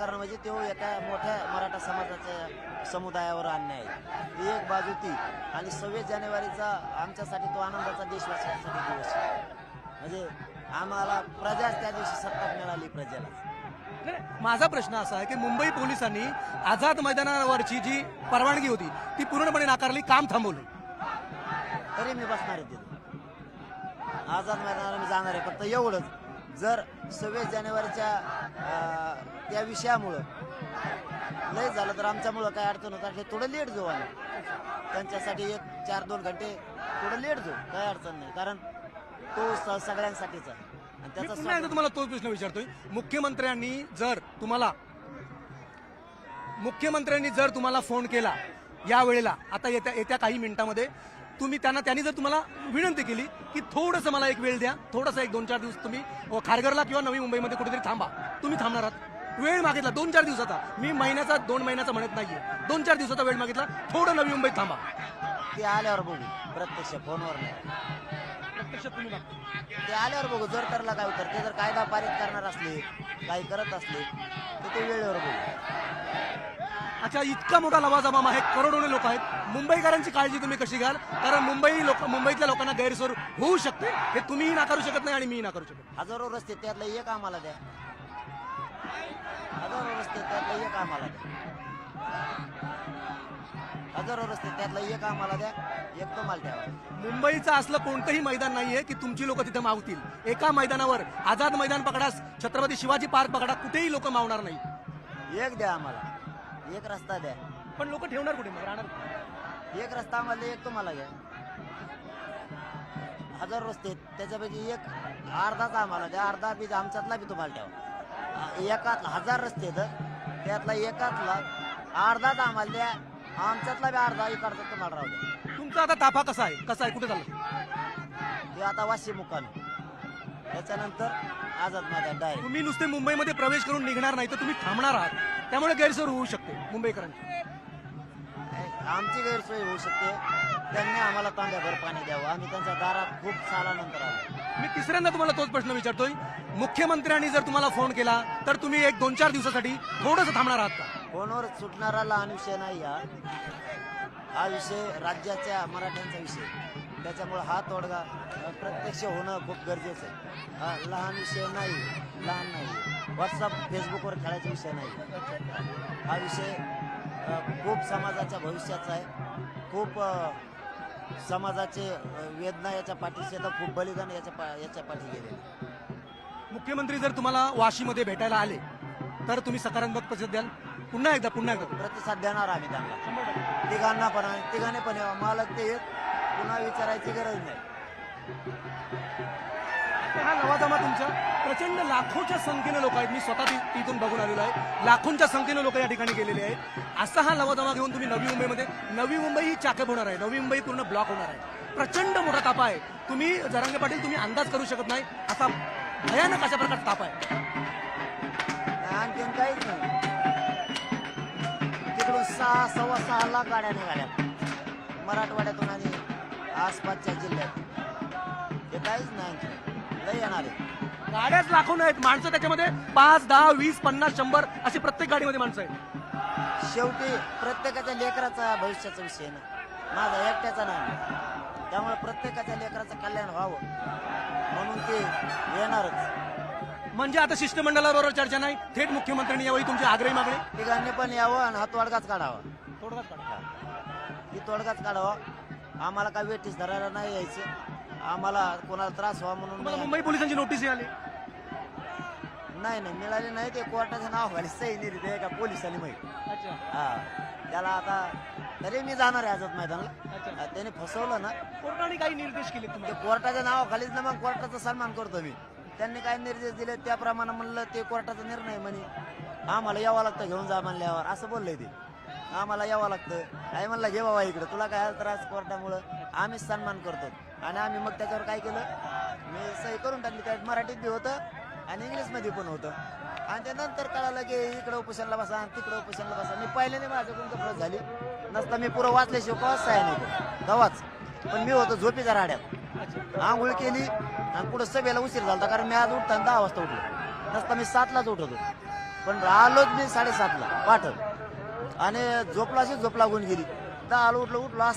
करणं म्हणजे तो एका मोठ्या मराठा समाजाच्या समुदायावर अन्याय आहे. ती एक बाजू ती आणि सव्वीस जानेवारीचा आमच्यासाठी तो आनंदाचा देशवासियांसाठी दिवस. म्हणजे आम्हाला प्रजाच त्या दिवशी सत्ता मिळाली प्रजेला. माझा प्रश्न असा आहे की मुंबई पोलिसांनी आझाद मैदानावरची जी परवानगी होती ती पूर्णपणे नाकारली काम थांबवलं. तरी मी बसणार आहे तिथे. आझाद मैदानावर मी जाणार आहे. फक्त एवढंच. जर सव्वीस जानेवारीच्या त्या विषयामुळं. लय झालं तर आमच्यामुळं काय अडचण होत असली थोडं लेट जाऊ आम्ही. त्यांच्यासाठी एक चार दोन घंटे थोडं लेट जाऊ काय अडचण नाही. कारण तो स- सगळ्यांसाठीच. आहे आणि मी त्याचा पुन्हा एकदा तुम्हाला तोच प्रश्न विचारतोय. मुख्यमंत्र्यांनी जर तुम्हाला मुख्यमंत्र्यांनी जर तुम्हाला फोन केला या वेळेला आता येत्या येत्या काही मिनिटांमध्ये तुम्ही त्यांना त्यांनी जर तुम्हाला विनंती केली की थोडंसं मला एक वेळ द्या थोडंसं एक दोन चार दिवस तुम्ही अ, खारघरला किंवा नवी मुंबईमध्ये कुठेतरी थांबा. तुम्ही थांबणार आहात. वेळ मागितला. दोन चार दिवसाचा मी महिन्याचा दोन महिन्याचा म्हणत नाहीये. दोन चार दिवसाचा वेळ मागितला. थोडं नवी मुंबईत थांबा. ते आल्यावर बघू. प्रत्यक्ष फोनवर नाही. प्रत्यक्ष तुम्ही बघा. ते आल्यावर बघू. जर ठरला काय उतर ते जर कायदा पारित करणार असले काही करत असले तर ते वेळेवर बघू. अच्छा इतका मोठा लवाजमा आहे. करोडोने लोक आहेत. मुंबईकरांची काळजी तुम्ही कशी घ्याल? कारण मुंबई लोक मुंबईतल्या लोकांना गैरसोय होऊ शकते. हे तुम्हीही नाकारू शकत नाही आणि मीही नाकारू शकत नाही. हजारो रस्ते त्यातलं एक आम्हाला द्या. हजारो रस्ते त्यातलं एक आम्हाला द्या. हजारो रस्ते त्यातलं एक आम्हाला द्या. एक तुम्हाला द्यावा. मुंबईचं असलं कोणतंही मैदान नाहीये की तुमची लोक तिथं मावतील. एका मैदानावर आझाद मैदान पकडास छत्रपती शिवाजी पार्क पकडा कुठेही लोक मावणार नाही. एक द्या आम्हाला. एक रस्ता द्या. पण लोक ठेवणार कुठे? मग राहणार? एक रस्ता आम्हाला एक तुम्हाला घ्या. हजार रस्ते त्याच्यापैकी एक अर्धाच आम्हाला द्या. अर्धा बी आमच्यातला बी तुम्हाला ठेवा. एकातला हजार रस्ते आहेत. त्यातला एकातला अर्धाच आम्हाला द्या. आमच्यातला बी अर्धा इकडचा तुम्हाला राहू द्या. तुमचा आता ताफा कसा आहे? कसा आहे? कुठे चाललं? ते आता वाशी मुक्काम त्याच्यानंतर आझाद मैदान डायरेक्ट तुम्ही नुसते मुंबईमध्ये प्रवेश करून निघणार नाही तर तुम्ही थांबणार आहात. त्यामुळे गैरसोय होऊ शकते मुंबईकरांची. आमची गैरसोय होऊ शकते. त्यांनी आम्हाला तांब्याभर पाणी द्यावं. आम्ही त्यांच्या दारात खूप सालानंतर आलो. मी तिसऱ्यांदा तुम्हाला तोच प्रश्न विचारतोय. मुख्यमंत्र्यांनी जर तुम्हाला फोन केला तर तुम्ही एक दोन चार दिवसासाठी थोडंसं थांबणार आहात का? फोनवर सुटणारा लहान विषय नाही हा. हा विषय राज्याच्या मराठ्यांचा विषय. त्याच्यामुळे हा तोडगा अ, प्रत्यक्ष होणं खूप गरजेचं आहे. हा लहान विषय नाही लहान नाही. व्हॉट्सअप फेसबुकवर खेळायचा विषय नाही. हा विषय अ, खूप समाजाच्या भविष्याचा आहे. खूप अ, समाजाचे वेदना याच्या पाठीशी तर खूप बलिदान याच्या पा याच्या पाठी गेले मुख्यमंत्री जर तुम्हाला वाशीमध्ये भेटायला आले तर तुम्ही सकारात्मक प्रतिसाद द्याल? पुन्हा एकदा पुन्हा एकदा. प्रतिसाद देणार आम्ही त्यांना. तिघांना पण तिघांनी पण यावं. मला ते पुन्हा विचारायची गरज नाही. हा नवाजमा तुमच्या प्रचंड लाखोच्या संख्येने लोक आहेत. मी स्वतः तिथून बघून आलेलो आहे. लाखोंच्या संख्येने लोक या ठिकाणी गेलेले आहेत. असा हा लवाजमा घेऊन तुम्ही नवी मुंबईमध्ये नवी मुंबई ही चाकप होणार आहे. नवी मुंबई पूर्ण ब्लॉक होणार आहे. प्रचंड मोठा तापा आहे. तुम्ही जरांगे पाटील तुम्ही अंदाज करू शकत नाही. असा भयानक अशा प्रकारचा ताप आहे. आणि काहीच नाही. तिकडून सहा सव्वा सहा लाख गाड्या निघाल्या. मराठवाड्यातून आणि आसपासच्या जिल्ह्यात हे काहीच नाही आणखी येणार आहे. गाड्याच लाखोन आहेत. माणसं त्याच्यामध्ये पाच दहा वीस पन्नास शंभर अशी प्रत्येक गाडीमध्ये माणसं आहेत. शेवटी प्रत्येकाच्या लेकराचा भविष्याचा विषय ना. माझा एकट्याचा नाही. त्यामुळे प्रत्येकाच्या लेकराचं कल्याण व्हावं. म्हणून ते येणारच. म्हणजे आता शिष्टमंडळाबरोबर चर्चा नाही. थेट मुख्यमंत्र्यांनी यावेळी तुमची आग्रही मागणी? तिघांनी पण यावं आणि हा तोडगाच काढावा. थोडक्यात काढा. ही. तोडगाच काढावा. आम्हाला काय वेटीस धरायला नाही यायचं. आम्हाला कोणाला त्रास व्हावा म्हणून तुम्हाला. मुंबई पोलिसांची नोटीस आली नाही नाही मिळाली नाही. ते कोर्टाचं नाव खाली सही नाही ते एका पोलिसांनी माहिती. अच्छा. हा. त्याला आता तरी मी जाणार आहे आझाद मैदानला. त्याने फसवलं ना. कोर्टाने काही निर्देश केले ते तुम्हाला कोर्टाच्या नावाखालीच ना मग कोर्टाचा सन्मान करतो मी. त्यांनी काय निर्देश दिले त्याप्रमाणे म्हणलं ते कोर्टाचा निर्णय म्हणे. आम्हाला यावं लागतं घेऊन जा म्हणल्यावर. असं बोललंय ते. आम्हाला यावं लागतं. काय म्हणलं घे बाबा इकडं. तुला काय त्रास कोर्टामुळं? आम्हीच सन्मान करतो. आणि आम्ही मग त्याच्यावर काय केलं? मी सही करून टाकली. त्यात मराठीत बी होतं आणि इंग्लिशमध्ये पण होतं. आणि ते नंतर कळालं की इकडं उपोषणला बसा आणि तिकडं उपोषणला बसा. मी पहिल्याने माझ्याकडून गफलत झाली. नसता मी पुरं वाचल्याशिवाय कवाच सह्या नाही केल्या. पण मी होतो झोपीच्या राड्यात. आंघोळ केली आणि पुढं सभेला उशीर झाला कारण मी आज उठताना दहा वाजता उठलो. नसता मी सातलाच उठवतो पण आलोच मी साडेसातला. पाठव आणि झोपला अशी झोप लागून गेली. दहा आलो उठलो उठलो असा